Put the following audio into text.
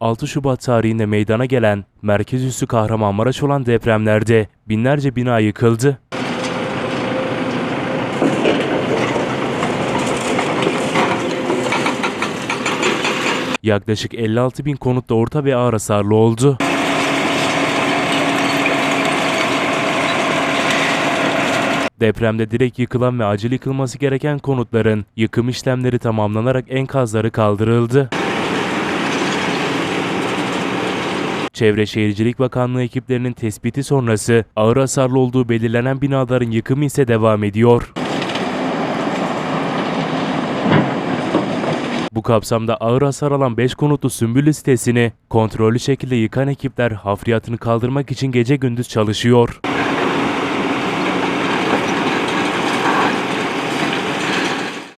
6 Şubat tarihinde meydana gelen merkez üssü Kahramanmaraş olan depremlerde binlerce bina yıkıldı. Yaklaşık 56 bin konut da orta ve ağır hasarlı oldu. Depremde direkt yıkılan ve acil yıkılması gereken konutların yıkım işlemleri tamamlanarak enkazları kaldırıldı. Çevre Şehircilik Bakanlığı ekiplerinin tespiti sonrası ağır hasarlı olduğu belirlenen binaların yıkımı ise devam ediyor. Bu kapsamda ağır hasar alan 5 konutlu Sümbüllü sitesini kontrollü şekilde yıkan ekipler hafriyatını kaldırmak için gece gündüz çalışıyor.